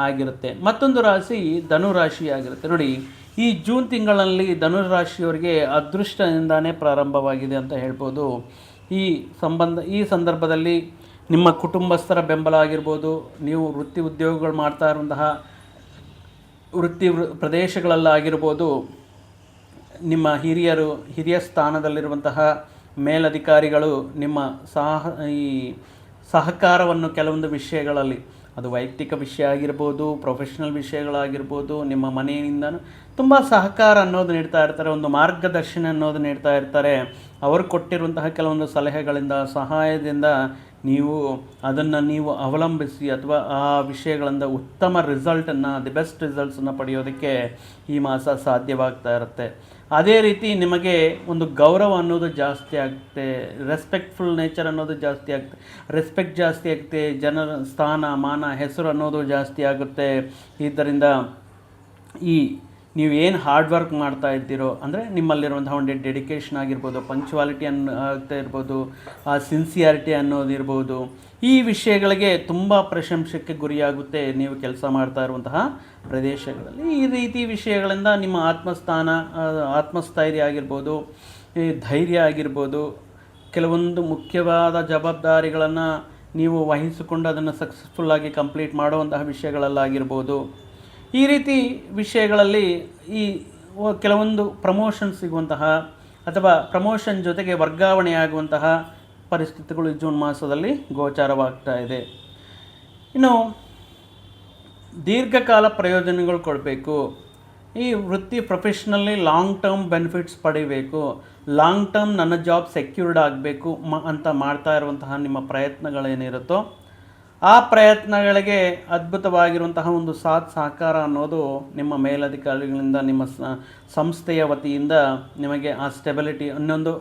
Speaker 1: ಆಗಿರುತ್ತೆ. ಮತ್ತೊಂದು ರಾಶಿ ಧನುರಾಶಿ ಆಗಿರುತ್ತೆ. ನೋಡಿ ಈ ಜೂನ್ ತಿಂಗಳಲ್ಲಿ ಧನುರಾಶಿಯವರಿಗೆ ಅದೃಷ್ಟದಿಂದಾನೇ ಪ್ರಾರಂಭವಾಗಿದೆ ಅಂತ ಹೇಳ್ಬೋದು. ಈ ಸಂಬಂಧ, ಈ ಸಂದರ್ಭದಲ್ಲಿ ನಿಮ್ಮ ಕುಟುಂಬಸ್ಥರ ಬೆಂಬಲ ಆಗಿರ್ಬೋದು, ನೀವು ವೃತ್ತಿ ಉದ್ಯೋಗಗಳು ಮಾಡ್ತಾ ಇರುವಂತಹ ವೃತ್ತಿ ಪ್ರದೇಶಗಳಲ್ಲಾಗಿರ್ಬೋದು ನಿಮ್ಮ ಹಿರಿಯರು, ಹಿರಿಯ ಸ್ಥಾನದಲ್ಲಿರುವಂತಹ ಮೇಲಧಿಕಾರಿಗಳು ನಿಮ್ಮ ಸಹ, ಈ ಸಹಕಾರವನ್ನು ಕೆಲವೊಂದು ವಿಷಯಗಳಲ್ಲಿ ಅದು ವೈಯಕ್ತಿಕ ವಿಷಯ ಆಗಿರ್ಬೋದು ಪ್ರೊಫೆಷ್ನಲ್ ವಿಷಯಗಳಾಗಿರ್ಬೋದು, ನಿಮ್ಮ ಮನೆಯಿಂದ ತುಂಬ ಸಹಕಾರ ಅನ್ನೋದು ನೀಡ್ತಾ ಇರ್ತಾರೆ, ಒಂದು ಮಾರ್ಗದರ್ಶನ ಅನ್ನೋದು ನೀಡ್ತಾ ಇರ್ತಾರೆ. ಅವರು ಕೊಟ್ಟಿರುವಂತಹ ಕೆಲವೊಂದು ಸಲಹೆಗಳಿಂದ, ಸಹಾಯದಿಂದ ನೀವು ಅದನ್ನು ನೀವು ಅವಲಂಬಿಸಿ ಅಥವಾ ಆ ವಿಷಯಗಳಿಂದ ಉತ್ತಮ ರಿಸಲ್ಟನ್ನು ದಿ ಬೆಸ್ಟ್ ರಿಸಲ್ಟ್ಸನ್ನು ಪಡೆಯೋದಕ್ಕೆ ಈ ಮಾಸ ಸಾಧ್ಯವಾಗ್ತಾ ಇರುತ್ತೆ. ಅದೇ ರೀತಿ ನಿಮಗೆ ಒಂದು ಗೌರವ ಅನ್ನೋದು ಜಾಸ್ತಿ ಆಗುತ್ತೆ ರೆಸ್ಪೆಕ್ಟ್ಫುಲ್ ನೇಚರ್ ಅನ್ನೋದು ಜಾಸ್ತಿ ಆಗುತ್ತೆ ರೆಸ್ಪೆಕ್ಟ್ ಜಾಸ್ತಿ ಆಗುತ್ತೆ ಜನರ ಸ್ಥಾನ, ಮಾನ, ಹೆಸರು ಅನ್ನೋದು ಜಾಸ್ತಿ ಆಗುತ್ತೆ. ಇದರಿಂದ ಈ ನೀವು ಏನು ಹಾರ್ಡ್ ವರ್ಕ್ ಮಾಡ್ತಾ ಇದ್ದೀರೋ, ಅಂದರೆ ನಿಮ್ಮಲ್ಲಿರುವಂಥ ಒಂದು ಡೆಡಿಕೇಶನ್ ಆಗಿರ್ಬೋದು ಪಂಚುವಾಲಿಟಿ ಅನ್ನೋ ಆಗ್ತಾ ಇರ್ಬೋದು, ಆ ಸಿನ್ಸಿಯಾರಿಟಿ ಅನ್ನೋದಿರ್ಬೋದು ಈ ವಿಷಯಗಳಿಗೆ ತುಂಬ ಪ್ರಶಂಸಕ್ಕೆ ಗುರಿಯಾಗುತ್ತೆ ನೀವು ಕೆಲಸ ಮಾಡ್ತಾ ಇರುವಂತಹ ಪ್ರದೇಶಗಳಲ್ಲಿ. ಈ ರೀತಿ ವಿಷಯಗಳಿಂದ ನಿಮ್ಮ ಆತ್ಮಸ್ಥಾನ ಆತ್ಮಸ್ಥೈರ್ಯ ಆಗಿರ್ಬೋದು ಧೈರ್ಯ ಆಗಿರ್ಬೋದು, ಕೆಲವೊಂದು ಮುಖ್ಯವಾದ ಜವಾಬ್ದಾರಿಗಳನ್ನು ನೀವು ವಹಿಸಿಕೊಂಡು ಅದನ್ನು ಸಕ್ಸಸ್ಫುಲ್ಲಾಗಿ ಕಂಪ್ಲೀಟ್ ಮಾಡುವಂತಹ ವಿಷಯಗಳಲ್ಲಾಗಿರ್ಬೋದು ಈ ರೀತಿ ವಿಷಯಗಳಲ್ಲಿ ಈ ಕೆಲವೊಂದು ಪ್ರಮೋಷನ್ ಸಿಗುವಂತಹ ಅಥವಾ ಪ್ರಮೋಷನ್ ಜೊತೆಗೆ ವರ್ಗಾವಣೆಯಾಗುವಂತಹ ಪರಿಸ್ಥಿತಿಗಳು ಜೂನ್ ಮಾಸದಲ್ಲಿ ಗೋಚಾರವಾಗ್ತಾ ಇದೆ. ಇನ್ನು ದೀರ್ಘಕಾಲ ಪ್ರಯೋಜನಗಳು ಕೊಡಬೇಕು. ಈ ವೃತ್ತಿ ಪ್ರೊಫೆಷ್ನಲ್ಲಿ ಲಾಂಗ್ ಟರ್ಮ್ ಬೆನಿಫಿಟ್ಸ್ ಪಡಿಬೇಕು. ಲಾಂಗ್ ಟರ್ಮ್ ನನ್ನ ಜಾಬ್ ಸೆಕ್ಯೂರ್ಡ್ ಆಗಬೇಕು ಮ ಅಂತ ಮಾಡ್ತಾ ಇರುವಂತಹ ನಿಮ್ಮ ಪ್ರಯತ್ನಗಳೇನಿರುತ್ತೋ ಆ ಪ್ರಯತ್ನಗಳಿಗೆ ಅದ್ಭುತವಾಗಿರುವಂತಹ ಒಂದು ಸಾಥ್ ಸಹಕಾರ ಅನ್ನೋದು ನಿಮ್ಮ ಮೇಲಧಿಕಾರಿಗಳಿಂದ, ನಿಮ್ಮ ಸಂಸ್ಥೆಯ ವತಿಯಿಂದ ನಿಮಗೆ ಆ ಸ್ಟೆಬಿಲಿಟಿ ಅನ್ನೊಂದು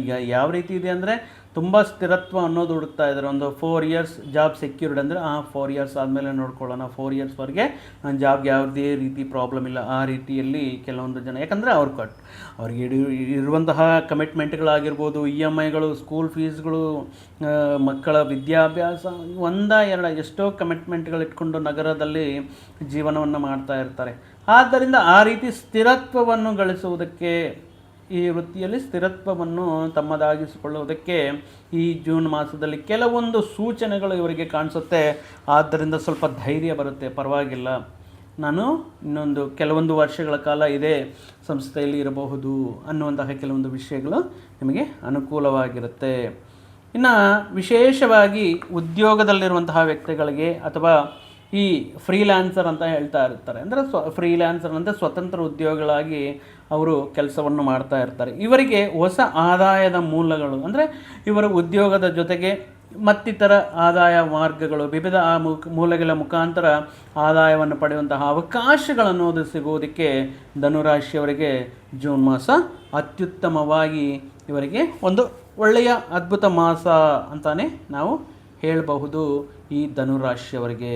Speaker 1: ಈಗ ಯಾವ ರೀತಿ ಇದೆ ಅಂದರೆ ತುಂಬ ಸ್ಥಿರತ್ವ ಅನ್ನೋದು ಹುಡುಕ್ತಾ ಇದ್ದಾರೆ ಒಂದು ಫೋರ್ ಇಯರ್ಸ್ ಜಾಬ್ ಸೆಕ್ಯೂರ್ಡ್ ಅಂದರೆ, ಆ ಫೋರ್ ಇಯರ್ಸ್ ಆದಮೇಲೆ ನೋಡ್ಕೊಳ್ಳೋಣ. ಫೋರ್ ಇಯರ್ಸ್ವರೆಗೆ ನಾನು ಜಾಬ್ಗೆ ಯಾವುದೇ ರೀತಿ ಪ್ರಾಬ್ಲಮ್ ಇಲ್ಲ. ಆ ರೀತಿಯಲ್ಲಿ ಕೆಲವೊಂದು ಜನ, ಯಾಕಂದರೆ ಅವ್ರು ಕಟ್ ಅವ್ರಿಗೆ ಇರುವಂತಹ ಕಮಿಟ್ಮೆಂಟ್ಗಳಾಗಿರ್ಬೋದು ಇ ಎಂ ಐಗಳು ಸ್ಕೂಲ್ ಫೀಸ್ಗಳು ಮಕ್ಕಳ ವಿದ್ಯಾಭ್ಯಾಸ, ಒಂದ, ಎರಡ, ಎಷ್ಟೋ ಕಮಿಟ್ಮೆಂಟ್ಗಳು ಇಟ್ಕೊಂಡು ನಗರದಲ್ಲಿ ಜೀವನವನ್ನು ಮಾಡ್ತಾ ಇರ್ತಾರೆ. ಆದ್ದರಿಂದ ಆ ರೀತಿ ಸ್ಥಿರತ್ವವನ್ನು ಗಳಿಸುವುದಕ್ಕೆ ಈ ವೃತ್ತಿಯಲ್ಲಿ ಸ್ಥಿರತ್ವವನ್ನು ತಮ್ಮದಾಗಿಸಿಕೊಳ್ಳುವುದಕ್ಕೆ ಈ ಜೂನ್ ಮಾಸದಲ್ಲಿ ಕೆಲವೊಂದು ಸೂಚನೆಗಳು ಇವರಿಗೆ ಕಾಣಿಸುತ್ತೆ. ಆದ್ದರಿಂದ ಸ್ವಲ್ಪ ಧೈರ್ಯ ಬರುತ್ತೆ. ಪರವಾಗಿಲ್ಲ. ನಾನು ಇನ್ನೊಂದು ಕೆಲವೊಂದು ವರ್ಷಗಳ ಕಾಲ ಇದೇ ಸಂಸ್ಥೆಯಲ್ಲಿ ಇರಬಹುದು ಅನ್ನುವಂತಹ ಕೆಲವೊಂದು ವಿಷಯಗಳು ನಿಮಗೆ ಅನುಕೂಲವಾಗಿರುತ್ತೆ. ಇನ್ನು ವಿಶೇಷವಾಗಿ ಉದ್ಯೋಗದಲ್ಲಿರುವಂತಹ ವ್ಯಕ್ತಿಗಳಿಗೆ ಅಥವಾ ಈ ಫ್ರೀಲ್ಯಾನ್ಸರ್ ಅಂತ ಹೇಳ್ತಾ ಇರ್ತಾರೆ. ಅಂದರೆ ಸ್ವ ಫ್ರೀಲ್ಯಾನ್ಸರ್ ಅಂದರೆ ಸ್ವತಂತ್ರ ಉದ್ಯೋಗಿಗಳಾಗಿ ಅವರು ಕೆಲಸವನ್ನು ಮಾಡ್ತಾ ಇರ್ತಾರೆ. ಇವರಿಗೆ ಹೊಸ ಆದಾಯದ ಮೂಲಗಳು, ಅಂದರೆ ಇವರ ಉದ್ಯೋಗದ ಜೊತೆಗೆ ಮತ್ತಿತರ ಆದಾಯ ಮಾರ್ಗಗಳು, ವಿವಿಧ ಆ ಮೂಲಗಳ ಮುಖಾಂತರ ಆದಾಯವನ್ನು ಪಡೆಯುವಂತಹ ಅವಕಾಶಗಳನ್ನೋದು ಸಿಗುವುದಕ್ಕೆ ಧನುರಾಶಿಯವರಿಗೆ ಜೂನ್ ಮಾಸ ಅತ್ಯುತ್ತಮವಾಗಿ ಇವರಿಗೆ ಒಂದು ಒಳ್ಳೆಯ ಅದ್ಭುತ ಮಾಸ ಅಂತಲೇ ನಾವು ಹೇಳಬಹುದು ಈ ಧನುರಾಶಿಯವರಿಗೆ.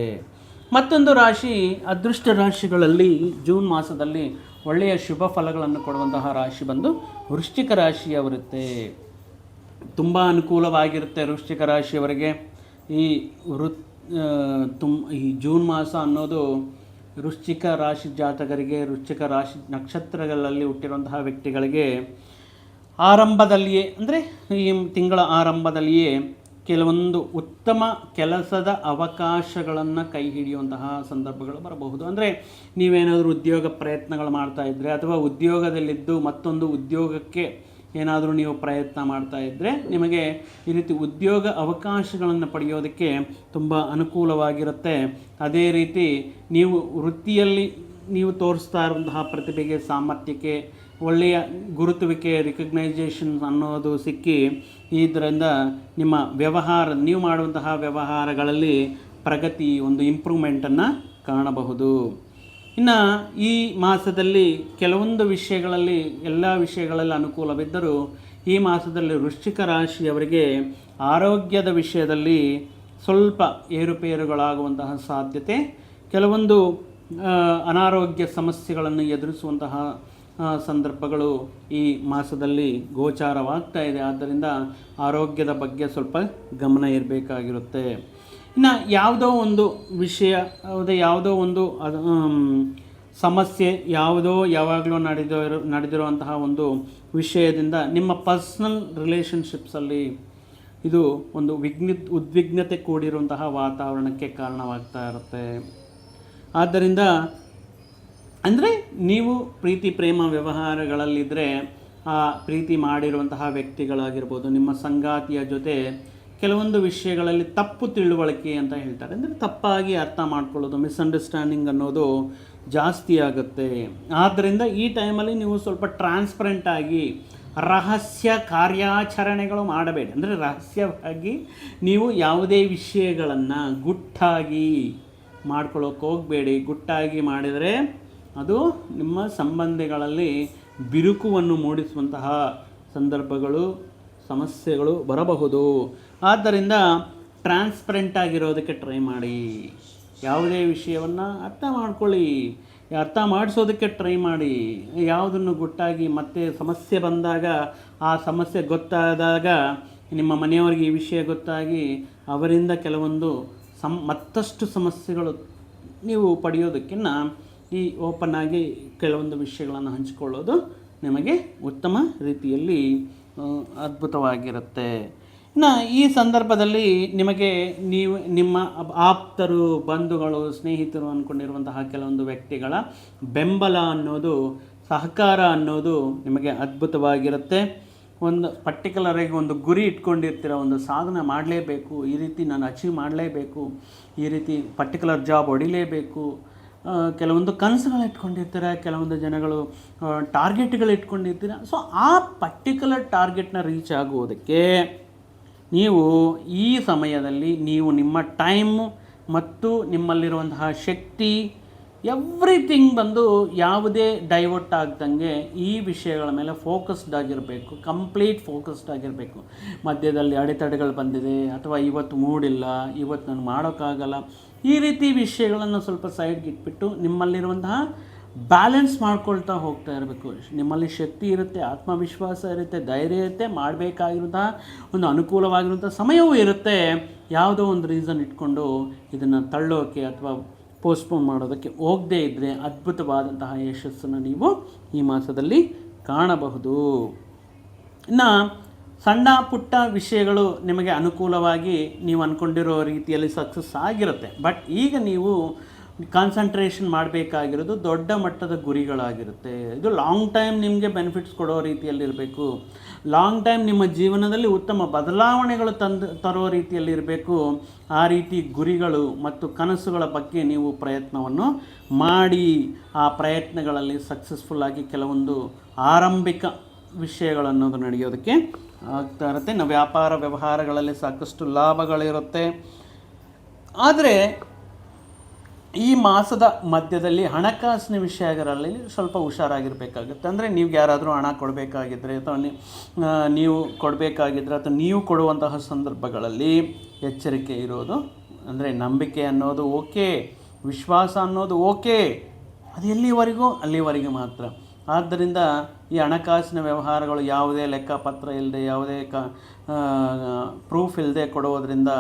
Speaker 1: ಮತ್ತೊಂದು ರಾಶಿ, ಅದೃಷ್ಟ ರಾಶಿಗಳಲ್ಲಿ ಜೂನ್ ಮಾಸದಲ್ಲಿ ಒಳ್ಳೆಯ ಶುಭ ಫಲಗಳನ್ನು ಕೊಡುವಂತಹ ರಾಶಿ ಬಂದು ವೃಶ್ಚಿಕ ರಾಶಿಯವರುತ್ತೆ ತುಂಬ ಅನುಕೂಲವಾಗಿರುತ್ತೆ ವೃಶ್ಚಿಕ ರಾಶಿಯವರಿಗೆ. ಈ ವೃ ತುಮ್, ಈ ಜೂನ್ ಮಾಸ ಅನ್ನೋದು ವೃಶ್ಚಿಕ ರಾಶಿ ಜಾತಕರಿಗೆ, ವೃಶ್ಚಿಕ ರಾಶಿ ನಕ್ಷತ್ರಗಳಲ್ಲಿ ಹುಟ್ಟಿರುವಂತಹ ವ್ಯಕ್ತಿಗಳಿಗೆ ಆರಂಭದಲ್ಲಿಯೇ, ಅಂದರೆ ಈ ತಿಂಗಳ ಆರಂಭದಲ್ಲಿಯೇ ಕೆಲವೊಂದು ಉತ್ತಮ ಕೆಲಸದ ಅವಕಾಶಗಳನ್ನು ಕೈ ಹಿಡಿಯುವಂತಹ ಸಂದರ್ಭಗಳು ಬರಬಹುದು. ಅಂದರೆ ನೀವೇನಾದರೂ ಉದ್ಯೋಗ ಪ್ರಯತ್ನಗಳು ಮಾಡ್ತಾ ಇದ್ದರೆ ಅಥವಾ ಉದ್ಯೋಗದಲ್ಲಿದ್ದು ಮತ್ತೊಂದು ಉದ್ಯೋಗಕ್ಕೆ ಏನಾದರೂ ನೀವು ಪ್ರಯತ್ನ ಮಾಡ್ತಾ ಇದ್ದರೆ ನಿಮಗೆ ಈ ರೀತಿ ಉದ್ಯೋಗ ಅವಕಾಶಗಳನ್ನು ಪಡೆಯೋದಕ್ಕೆ ತುಂಬ ಅನುಕೂಲವಾಗಿರುತ್ತೆ. ಅದೇ ರೀತಿ ನೀವು ವೃತ್ತಿಯಲ್ಲಿ ನೀವು ತೋರಿಸ್ತಾ ಇರುವಂತಹ ಪ್ರತಿಭೆಗೆ, ಸಾಮರ್ಥ್ಯಕ್ಕೆ ಒಳ್ಳೆಯ ಗುರುತುವಿಕೆ ರಿಕಗ್ನೈಜೇಷನ್ ಅನ್ನೋದು ಸಿಕ್ಕಿ ಇದರಿಂದ ನಿಮ್ಮ ವ್ಯವಹಾರ, ನೀವು ಮಾಡುವಂತಹ ವ್ಯವಹಾರಗಳಲ್ಲಿ ಪ್ರಗತಿ, ಒಂದು ಇಂಪ್ರೂವ್ಮೆಂಟನ್ನು ಕಾಣಬಹುದು. ಇನ್ನು ಈ ಮಾಸದಲ್ಲಿ ಕೆಲವೊಂದು ವಿಷಯಗಳಲ್ಲಿ, ಎಲ್ಲ ವಿಷಯಗಳಲ್ಲಿ ಅನುಕೂಲವಿದ್ದರೂ, ಈ ಮಾಸದಲ್ಲಿ ವೃಶ್ಚಿಕ ರಾಶಿಯವರಿಗೆ ಆರೋಗ್ಯದ ವಿಷಯದಲ್ಲಿ ಸ್ವಲ್ಪ ಏರುಪೇರುಗಳಾಗುವಂತಹ ಸಾಧ್ಯತೆ, ಕೆಲವೊಂದು ಅನಾರೋಗ್ಯ ಸಮಸ್ಯೆಗಳನ್ನು ಎದುರಿಸುವಂತಹ ಸಂದರ್ಭಗಳು ಈ ಮಾಸದಲ್ಲಿ ಗೋಚಾರವಾಗ್ತಾ ಇದೆ. ಆದ್ದರಿಂದ ಆರೋಗ್ಯದ ಬಗ್ಗೆ ಸ್ವಲ್ಪ ಗಮನ ಇರಬೇಕಾಗಿರುತ್ತೆ. ಇನ್ನು ಯಾವುದೋ ಒಂದು ವಿಷಯ, ಅದೇ ಯಾವುದೋ ಒಂದು ಸಮಸ್ಯೆ, ಯಾವುದೋ ಯಾವಾಗಲೂ ನಡೆದಿರೋ ನಡೆದಿರುವಂತಹ ಒಂದು ವಿಷಯದಿಂದ ನಿಮ್ಮ ಪರ್ಸ್ನಲ್ ರಿಲೇಷನ್ಶಿಪ್ಸಲ್ಲಿ ಇದು ಒಂದು ವಿಘ್ನ, ಉದ್ವಿಗ್ನತೆ ಕೂಡಿರುವಂತಹ ವಾತಾವರಣಕ್ಕೆ ಕಾರಣವಾಗ್ತಾ ಇರುತ್ತೆ. ಆದ್ದರಿಂದ ಅಂದರೆ ನೀವು ಪ್ರೀತಿ, ಪ್ರೇಮ ವ್ಯವಹಾರಗಳಲ್ಲಿದ್ದರೆ ಆ ಪ್ರೀತಿ ಮಾಡಿರುವಂತಹ ವ್ಯಕ್ತಿಗಳಾಗಿರ್ಬೋದು, ನಿಮ್ಮ ಸಂಗಾತಿಯ ಜೊತೆ ಕೆಲವೊಂದು ವಿಷಯಗಳಲ್ಲಿ ತಪ್ಪು ತಿಳುವಳಿಕೆ ಅಂತ ಹೇಳ್ತಾರೆ. ಅಂದರೆ ತಪ್ಪಾಗಿ ಅರ್ಥ ಮಾಡ್ಕೊಳ್ಳೋದು ಮಿಸ್ಅಂಡರ್ಸ್ಟ್ಯಾಂಡಿಂಗ್ ಅನ್ನೋದು ಜಾಸ್ತಿ ಆಗುತ್ತೆ. ಆದ್ದರಿಂದ ಈ ಟೈಮಲ್ಲಿ ನೀವು ಸ್ವಲ್ಪ ಟ್ರಾನ್ಸ್ಪರೆಂಟ್ ಆಗಿ ರಹಸ್ಯ ಕಾರ್ಯಾಚರಣೆಗಳು ಮಾಡಬೇಡಿ. ಅಂದರೆ ರಹಸ್ಯವಾಗಿ ನೀವು ಯಾವುದೇ ವಿಷಯಗಳನ್ನು ಗುಟ್ಟಾಗಿ ಮಾಡ್ಕೊಳ್ಳೋಕೆ ಹೋಗಬೇಡಿ. ಗುಟ್ಟಾಗಿ ಮಾಡಿದರೆ ಅದು ನಿಮ್ಮ ಸಂಬಂಧಿಗಳಲ್ಲಿ ಬಿರುಕುವನ್ನು ಮೂಡಿಸುವಂತಹ ಸಂದರ್ಭಗಳು, ಸಮಸ್ಯೆಗಳು ಬರಬಹುದು. ಆದ್ದರಿಂದ ಟ್ರಾನ್ಸ್ಪರೆಂಟ್ ಆಗಿರೋದಕ್ಕೆ ಟ್ರೈ ಮಾಡಿ. ಯಾವುದೇ ವಿಷಯವನ್ನು ಅರ್ಥ ಮಾಡ್ಕೊಳ್ಳಿ. ಅರ್ಥ ಮಾಡಿಸೋದಕ್ಕೆ ಟ್ರೈ ಮಾಡಿ. ಯಾವುದನ್ನು ಗೊತ್ತಾಗಿ ಮತ್ತೆ ಸಮಸ್ಯೆ ಬಂದಾಗ, ಆ ಸಮಸ್ಯೆ ಗೊತ್ತಾದಾಗ ನಿಮ್ಮ ಮನೆಯವರಿಗೆ ಈ ವಿಷಯ ಗೊತ್ತಾಗಿ ಅವರಿಂದ ಕೆಲವೊಂದು ಸಮ್ ಮತ್ತಷ್ಟು ಸಮಸ್ಯೆಗಳು ನೀವು ಪಡೆಯೋದಕ್ಕಿಂತ ಈ ಓಪನ್ ಆಗಿ ಕೆಲವೊಂದು ವಿಷಯಗಳನ್ನು ಹಂಚಿಕೊಳ್ಳೋದು ನಿಮಗೆ ಉತ್ತಮ ರೀತಿಯಲ್ಲಿ ಅದ್ಭುತವಾಗಿರುತ್ತೆ. ಇನ್ನು ಈ ಸಂದರ್ಭದಲ್ಲಿ ನಿಮಗೆ ನೀವು, ನಿಮ್ಮ ಆಪ್ತರು, ಬಂಧುಗಳು, ಸ್ನೇಹಿತರು ಅಂದ್ಕೊಂಡಿರುವಂತಹ ಕೆಲವೊಂದು ವ್ಯಕ್ತಿಗಳ ಬೆಂಬಲ ಅನ್ನೋದು, ಸಹಕಾರ ಅನ್ನೋದು ನಿಮಗೆ ಅದ್ಭುತವಾಗಿರುತ್ತೆ. ಒಂದು ಪರ್ಟಿಕ್ಯುಲರಾಗಿ ಒಂದು ಗುರಿ ಇಟ್ಕೊಂಡಿರ್ತೀರ, ಒಂದು ಸಾಧನೆ ಮಾಡಲೇಬೇಕು, ಈ ರೀತಿ ನಾನು ಅಚೀವ್ ಮಾಡಲೇಬೇಕು, ಈ ರೀತಿ ಪರ್ಟಿಕ್ಯುಲರ್ ಜಾಬ್ ಹೊಡಿಲೇಬೇಕು ಕೆಲವೊಂದು ಕನಸುಗಳು ಇಟ್ಕೊಂಡಿರ್ತೀರ, ಕೆಲವೊಂದು ಜನಗಳು ಟಾರ್ಗೆಟ್ಗಳು ಇಟ್ಕೊಂಡಿರ್ತೀರ. ಸೊ ಆ ಪರ್ಟಿಕ್ಯುಲರ್ ಟಾರ್ಗೆಟ್ನ ರೀಚ್ ಆಗುವುದಕ್ಕೆ ನೀವು ಈ ಸಮಯದಲ್ಲಿ ನೀವು ನಿಮ್ಮ ಟೈಮ್ ಮತ್ತು ನಿಮ್ಮಲ್ಲಿರುವಂತಹ ಶಕ್ತಿ ಎವ್ರಿಥಿಂಗ್ ಬಂದು ಯಾವುದೇ ಡೈವರ್ಟ್ ಆಗ್ದಂಗೆ ಈ ವಿಷಯಗಳ ಮೇಲೆ ಫೋಕಸ್ಡ್ ಆಗಿರಬೇಕು ಕಂಪ್ಲೀಟ್ ಫೋಕಸ್ಡ್ ಆಗಿರಬೇಕು. ಮಧ್ಯದಲ್ಲಿ ಅಡೆತಡೆಗಳು ಬಂದಿದೆ, ಅಥವಾ ಇವತ್ತು ಮೂಡಿಲ್ಲ, ಇವತ್ತು ನಾನು ಮಾಡೋಕ್ಕಾಗಲ್ಲ ಈ ರೀತಿ ವಿಷಯಗಳನ್ನು ಸ್ವಲ್ಪ ಸೈಡ್ಗೆ ಇಟ್ಬಿಟ್ಟು ನಿಮ್ಮಲ್ಲಿರುವಂತಹ ಬ್ಯಾಲೆನ್ಸ್ ಮಾಡ್ಕೊಳ್ತಾ ಹೋಗ್ತಾ ಇರಬೇಕು. ನಿಮ್ಮಲ್ಲಿ ಶಕ್ತಿ ಇರುತ್ತೆ, ಆತ್ಮವಿಶ್ವಾಸ ಇರುತ್ತೆ, ಧೈರ್ಯ ಇರುತ್ತೆ, ಮಾಡಬೇಕಾಗಿರುವಂತಹ ಒಂದು ಅನುಕೂಲವಾಗಿರುವಂಥ ಸಮಯವೂ ಇರುತ್ತೆ. ಯಾವುದೋ ಒಂದು ರೀಸನ್ ಇಟ್ಕೊಂಡು ಇದನ್ನು ತಳ್ಳೋಕೆ ಅಥವಾ ಪೋಸ್ಟ್ಪೋನ್ ಮಾಡೋದಕ್ಕೆ ಹೋಗದೇ ಇದ್ದರೆ ಅದ್ಭುತವಾದಂತಹ ಯಶಸ್ಸನ್ನು ನೀವು ಈ ಮಾಸದಲ್ಲಿ ಕಾಣಬಹುದು. ಇನ್ನು ಸಣ್ಣ ಪುಟ್ಟ ವಿಷಯಗಳು ನಿಮಗೆ ಅನುಕೂಲವಾಗಿ ನೀವು ಅಂದ್ಕೊಂಡಿರೋ ರೀತಿಯಲ್ಲಿ ಸಕ್ಸಸ್ ಆಗಿರುತ್ತೆ. ಬಟ್ ಈಗ ನೀವು ಕಾನ್ಸಂಟ್ರೇಷನ್ ಮಾಡಬೇಕಾಗಿರೋದು ದೊಡ್ಡ ಮಟ್ಟದ ಗುರಿಗಳಾಗಿರುತ್ತೆ. ಇದು ಲಾಂಗ್ ಟೈಮ್ ನಿಮಗೆ ಬೆನಿಫಿಟ್ಸ್ ಕೊಡೋ ರೀತಿಯಲ್ಲಿರಬೇಕು ಲಾಂಗ್ ಟೈಮ್ ನಿಮ್ಮ ಜೀವನದಲ್ಲಿ ಉತ್ತಮ ಬದಲಾವಣೆಗಳು ತಂದು, ತರೋ ರೀತಿಯಲ್ಲಿರಬೇಕು ಆ ರೀತಿ ಗುರಿಗಳು ಮತ್ತು ಕನಸುಗಳ ಬಗ್ಗೆ ನೀವು ಪ್ರಯತ್ನವನ್ನು ಮಾಡಿ ಆ ಪ್ರಯತ್ನಗಳಲ್ಲಿ ಸಕ್ಸಸ್ಫುಲ್ಲಾಗಿ ಕೆಲವೊಂದು ಆರಂಭಿಕ ವಿಷಯಗಳನ್ನೋದು ನಡೆಯೋದಕ್ಕೆ ಆಗ್ತಾ ಇರುತ್ತೆ. ನಾವು ವ್ಯಾಪಾರ ವ್ಯವಹಾರಗಳಲ್ಲಿ ಸಾಕಷ್ಟು ಲಾಭಗಳಿರುತ್ತೆ. ಆದರೆ ಈ ಮಾಸದ ಮಧ್ಯದಲ್ಲಿ ಹಣಕಾಸಿನ ವಿಷಯಗಳಲ್ಲಿ ಸ್ವಲ್ಪ ಹುಷಾರಾಗಿರಬೇಕಾಗುತ್ತೆ. ಅಂದರೆ ನೀವು ಯಾರಾದರೂ ಹಣ ಕೊಡಬೇಕಾಗಿದ್ದರೆ ಅಥವಾ ನೀವು ಕೊಡಬೇಕಾಗಿದ್ದರೆ ಅಥವಾ ನೀವು ಕೊಡುವಂತಹ ಸಂದರ್ಭಗಳಲ್ಲಿ ಎಚ್ಚರಿಕೆ ಇರೋದು, ಅಂದರೆ ನಂಬಿಕೆ ಅನ್ನೋದು ಓಕೆ, ವಿಶ್ವಾಸ ಅನ್ನೋದು ಓಕೆ. ಅದು ಎಲ್ಲಿವರೆಗೂ ಅಲ್ಲಿವರೆಗೆ ಮಾತ್ರ. ಆದ್ದರಿಂದ ಈ ಹಣಕಾಸಿನ ವ್ಯವಹಾರಗಳು ಯಾವುದೇ ಲೆಕ್ಕಪತ್ರ ಇಲ್ಲದೆ, ಯಾವುದೇ ಕ ಪ್ರೂಫ್ ಇಲ್ಲದೆ ಕೊಡುವುದರಿಂದ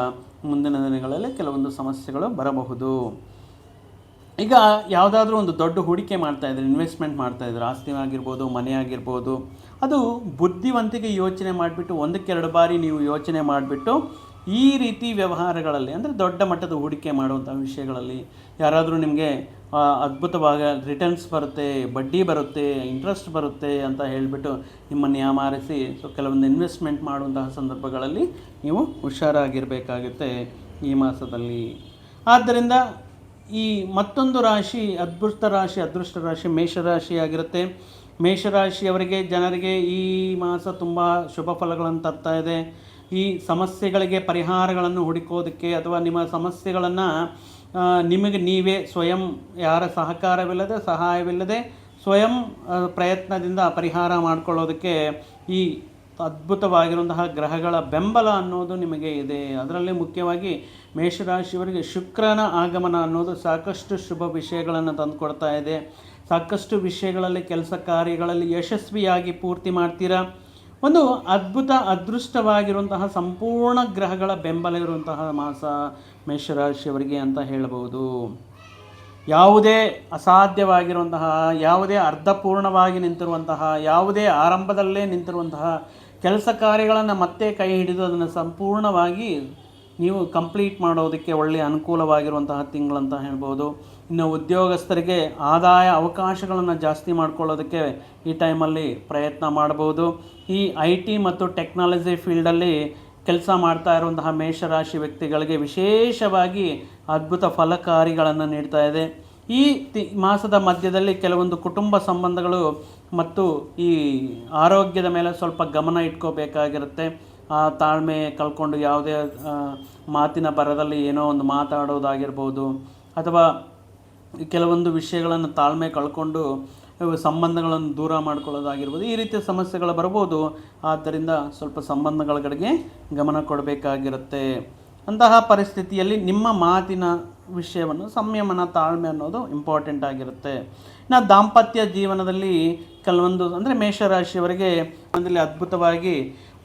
Speaker 1: ಮುಂದಿನ ದಿನಗಳಲ್ಲಿ ಕೆಲವೊಂದು ಸಮಸ್ಯೆಗಳು ಬರಬಹುದು. ಈಗ ಯಾವುದಾದ್ರೂ ಒಂದು ದೊಡ್ಡ ಹೂಡಿಕೆ ಮಾಡ್ತಾ ಇದ್ದರೆ ಇನ್ವೆಸ್ಟ್ಮೆಂಟ್ ಮಾಡ್ತಾ ಇದ್ದಾರೆ ಆಸ್ತಿ ಆಗಿರ್ಬೋದು, ಮನೆ ಆಗಿರ್ಬೋದು, ಅದು ಬುದ್ಧಿವಂತಿಕೆ ಯೋಚನೆ ಮಾಡಿಬಿಟ್ಟು ಒಂದಕ್ಕೆರಡು ಬಾರಿ ನೀವು ಯೋಚನೆ ಮಾಡಿಬಿಟ್ಟು ಈ ರೀತಿ ವ್ಯವಹಾರಗಳಲ್ಲಿ, ಅಂದರೆ ದೊಡ್ಡ ಮಟ್ಟದ ಹೂಡಿಕೆ ಮಾಡುವಂಥ ವಿಷಯಗಳಲ್ಲಿ ಯಾರಾದರೂ ನಿಮಗೆ ಅದ್ಭುತವಾಗ ರಿಟರ್ನ್ಸ್ ಬರುತ್ತೆ, ಬಡ್ಡಿ ಬರುತ್ತೆ ಇಂಟ್ರೆಸ್ಟ್ ಬರುತ್ತೆ ಅಂತ ಹೇಳಿಬಿಟ್ಟು ನಿಮ್ಮನ್ನು ಯಾಮಾರಿಸಿ ಸೊ ಕೆಲವೊಂದು ಇನ್ವೆಸ್ಟ್ಮೆಂಟ್ ಮಾಡುವಂತಹ ಸಂದರ್ಭಗಳಲ್ಲಿ ನೀವು ಹುಷಾರಾಗಿರಬೇಕಾಗುತ್ತೆ ಈ ಮಾಸದಲ್ಲಿ. ಆದ್ದರಿಂದ ಈ ಮತ್ತೊಂದು ರಾಶಿ ಅದ್ಭುತ ರಾಶಿ, ಅದೃಷ್ಟ ರಾಶಿ, ಮೇಷರಾಶಿ ಆಗಿರುತ್ತೆ. ಮೇಷರಾಶಿಯವರಿಗೆ, ಜನರಿಗೆ ಈ ಮಾಸ ತುಂಬ ಶುಭ ಫಲಗಳನ್ನು ತರ್ತಾ ಇದೆ. ಈ ಸಮಸ್ಯೆಗಳಿಗೆ ಪರಿಹಾರಗಳನ್ನು ಹುಡುಕೋದಕ್ಕೆ ಅಥವಾ ನಿಮ್ಮ ಸಮಸ್ಯೆಗಳನ್ನು ನಿಮಗೆ ನೀವೇ ಸ್ವಯಂ ಯಾರ ಸಹಕಾರವಿಲ್ಲದೆ, ಸಹಾಯವಿಲ್ಲದೆ ಸ್ವಯಂ ಪ್ರಯತ್ನದಿಂದ ಪರಿಹಾರ ಮಾಡಿಕೊಳ್ಳೋದಕ್ಕೆ ಈ ಅದ್ಭುತವಾಗಿರುವಂತಹ ಗ್ರಹಗಳ ಬೆಂಬಲ ಅನ್ನೋದು ನಿಮಗೆ ಇದೆ. ಅದರಲ್ಲಿ ಮುಖ್ಯವಾಗಿ ಮೇಷರಾಶಿಯವರಿಗೆ ಶುಕ್ರನ ಆಗಮನ ಅನ್ನೋದು ಸಾಕಷ್ಟು ಶುಭ ವಿಷಯಗಳನ್ನು ತಂದುಕೊಡ್ತಾ ಇದೆ. ಸಾಕಷ್ಟು ವಿಷಯಗಳಲ್ಲಿ, ಕೆಲಸ ಕಾರ್ಯಗಳಲ್ಲಿ ಯಶಸ್ವಿಯಾಗಿ ಪೂರ್ತಿ ಮಾಡ್ತೀರಾ? ಒಂದು ಅದ್ಭುತ ಅದೃಷ್ಟವಾಗಿರುವಂತಹ ಸಂಪೂರ್ಣ ಗ್ರಹಗಳ ಬೆಂಬಲ ಇರುವಂತಹ ಮಾಸ ಮೇಷರಾಶಿಯವರಿಗೆ ಅಂತ ಹೇಳಬಹುದು ಯಾವುದೇ ಅಸಾಧ್ಯವಾಗಿರುವಂತಹ, ಯಾವುದೇ ಅರ್ಧಪೂರ್ಣವಾಗಿ ನಿಂತಿರುವಂತಹ, ಯಾವುದೇ ಆರಂಭದಲ್ಲೇ ನಿಂತಿರುವಂತಹ ಕೆಲಸ ಕಾರ್ಯಗಳನ್ನು ಮತ್ತೆ ಕೈ ಹಿಡಿದು ಅದನ್ನು ಸಂಪೂರ್ಣವಾಗಿ ನೀವು ಕಂಪ್ಲೀಟ್ ಮಾಡೋದಕ್ಕೆ ಒಳ್ಳೆಯ ಅನುಕೂಲವಾಗಿರುವಂತಹ ತಿಂಗಳಂತ ಹೇಳ್ಬೋದು. ಇನ್ನು ಉದ್ಯೋಗಸ್ಥರಿಗೆ ಆದಾಯ ಅವಕಾಶಗಳನ್ನು ಜಾಸ್ತಿ ಮಾಡ್ಕೊಳ್ಳೋದಕ್ಕೆ ಈ ಟೈಮಲ್ಲಿ ಪ್ರಯತ್ನ ಮಾಡ್ಬೋದು ಈ ಐ ಟಿ ಮತ್ತು ಟೆಕ್ನಾಲಜಿ ಫೀಲ್ಡಲ್ಲಿ ಕೆಲಸ ಮಾಡ್ತಾ ಇರುವಂತಹ ಮೇಷರಾಶಿ ವ್ಯಕ್ತಿಗಳಿಗೆ ವಿಶೇಷವಾಗಿ ಅದ್ಭುತ ಫಲಕಾರಿಗಳನ್ನು ನೀಡ್ತಾ ಇದೆ. ಈ ತಿ, ಮಾಸದ ಮಧ್ಯದಲ್ಲಿ ಕೆಲವೊಂದು ಕುಟುಂಬ ಸಂಬಂಧಗಳು ಮತ್ತು ಈ ಆರೋಗ್ಯದ ಮೇಲೆ ಸ್ವಲ್ಪ ಗಮನ ಇಟ್ಕೋಬೇಕಾಗಿರುತ್ತೆ. ಆ ತಾಳ್ಮೆ ಕಳ್ಕೊಂಡು ಯಾವುದೇ ಮಾತಿನ ಬರದಲ್ಲಿ ಏನೋ ಒಂದು ಮಾತಾಡೋದಾಗಿರ್ಬೋದು ಅಥವಾ ಕೆಲವೊಂದು ವಿಷಯಗಳನ್ನು ತಾಳ್ಮೆ ಕಳ್ಕೊಂಡು ಸಂಬಂಧಗಳನ್ನು ದೂರ ಮಾಡ್ಕೊಳ್ಳೋದಾಗಿರ್ಬೋದು, ಈ ರೀತಿಯ ಸಮಸ್ಯೆಗಳು ಬರ್ಬೋದು. ಆದ್ದರಿಂದ ಸ್ವಲ್ಪ ಸಂಬಂಧಗಳ ಕಡೆಗೆ ಗಮನ ಕೊಡಬೇಕಾಗಿರುತ್ತೆ. ಅಂತಹ ಪರಿಸ್ಥಿತಿಯಲ್ಲಿ ನಿಮ್ಮ ಮಾತಿನ ವಿಷಯವನ್ನು, ಸಂಯಮನ, ತಾಳ್ಮೆ ಅನ್ನೋದು ಇಂಪಾರ್ಟೆಂಟ್ ಆಗಿರುತ್ತೆ. ಇನ್ನು ದಾಂಪತ್ಯ ಜೀವನದಲ್ಲಿ ಕೆಲವೊಂದು, ಅಂದರೆ ಮೇಷರಾಶಿಯವರಿಗೆ ಒಂದರಲ್ಲಿ ಅದ್ಭುತವಾಗಿ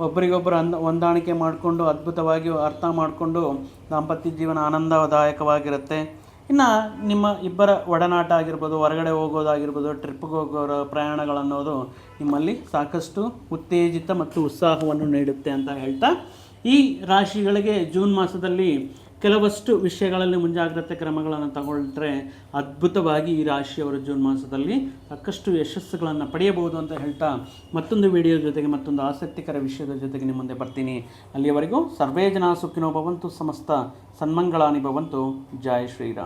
Speaker 1: ಒಬ್ಬರಿಗೊಬ್ಬರು ಅಂದ ಹೊಂದಾಣಿಕೆ ಮಾಡಿಕೊಂಡು ಅದ್ಭುತವಾಗಿ ಅರ್ಥ ಮಾಡಿಕೊಂಡು ದಾಂಪತ್ಯ ಜೀವನ ಆನಂದದಾಯಕವಾಗಿರುತ್ತೆ. ಇನ್ನು ನಿಮ್ಮ ಇಬ್ಬರ ಒಡನಾಟ ಆಗಿರ್ಬೋದು, ಹೊರಗಡೆ ಹೋಗೋದಾಗಿರ್ಬೋದು ಟ್ರಿಪ್ಗೆ ಹೋಗೋರ ಪ್ರಯಾಣಗಳನ್ನೋದು ನಿಮ್ಮಲ್ಲಿ ಸಾಕಷ್ಟು ಉತ್ತೇಜಿತ ಮತ್ತು ಉತ್ಸಾಹವನ್ನು ನೀಡುತ್ತೆ ಅಂತ ಹೇಳ್ತಾ, ಈ ರಾಶಿಗಳಿಗೆ ಜೂನ್ ಮಾಸದಲ್ಲಿ ಕೆಲವಷ್ಟು ವಿಷಯಗಳಲ್ಲಿ ಮುಂಜಾಗ್ರತೆ ಕ್ರಮಗಳನ್ನು ತಗೊಂಡ್ರೆ ಅದ್ಭುತವಾಗಿ ಈ ರಾಶಿಯವರು ಜೂನ್ ಮಾಸದಲ್ಲಿ ಸಾಕಷ್ಟು ಯಶಸ್ಸುಗಳನ್ನು ಪಡೆಯಬಹುದು ಅಂತ ಹೇಳ್ತಾ, ಮತ್ತೊಂದು ವಿಡಿಯೋ ಜೊತೆಗೆ ಮತ್ತೊಂದು ಆಸಕ್ತಿಕರ ವಿಷಯದ ಜೊತೆಗೆ ನಿಮ್ಮ ಮುಂದೆ ಬರ್ತೀನಿ. ಅಲ್ಲಿಯವರೆಗೂ ಸರ್ವೇ ಜನ ಸುಖಿನೋ ಸಮಸ್ತ ಸನ್ಮಂಗಳಾನಿ ಭವಂತು ಜಯ ಶ್ರೀರಾಮ್.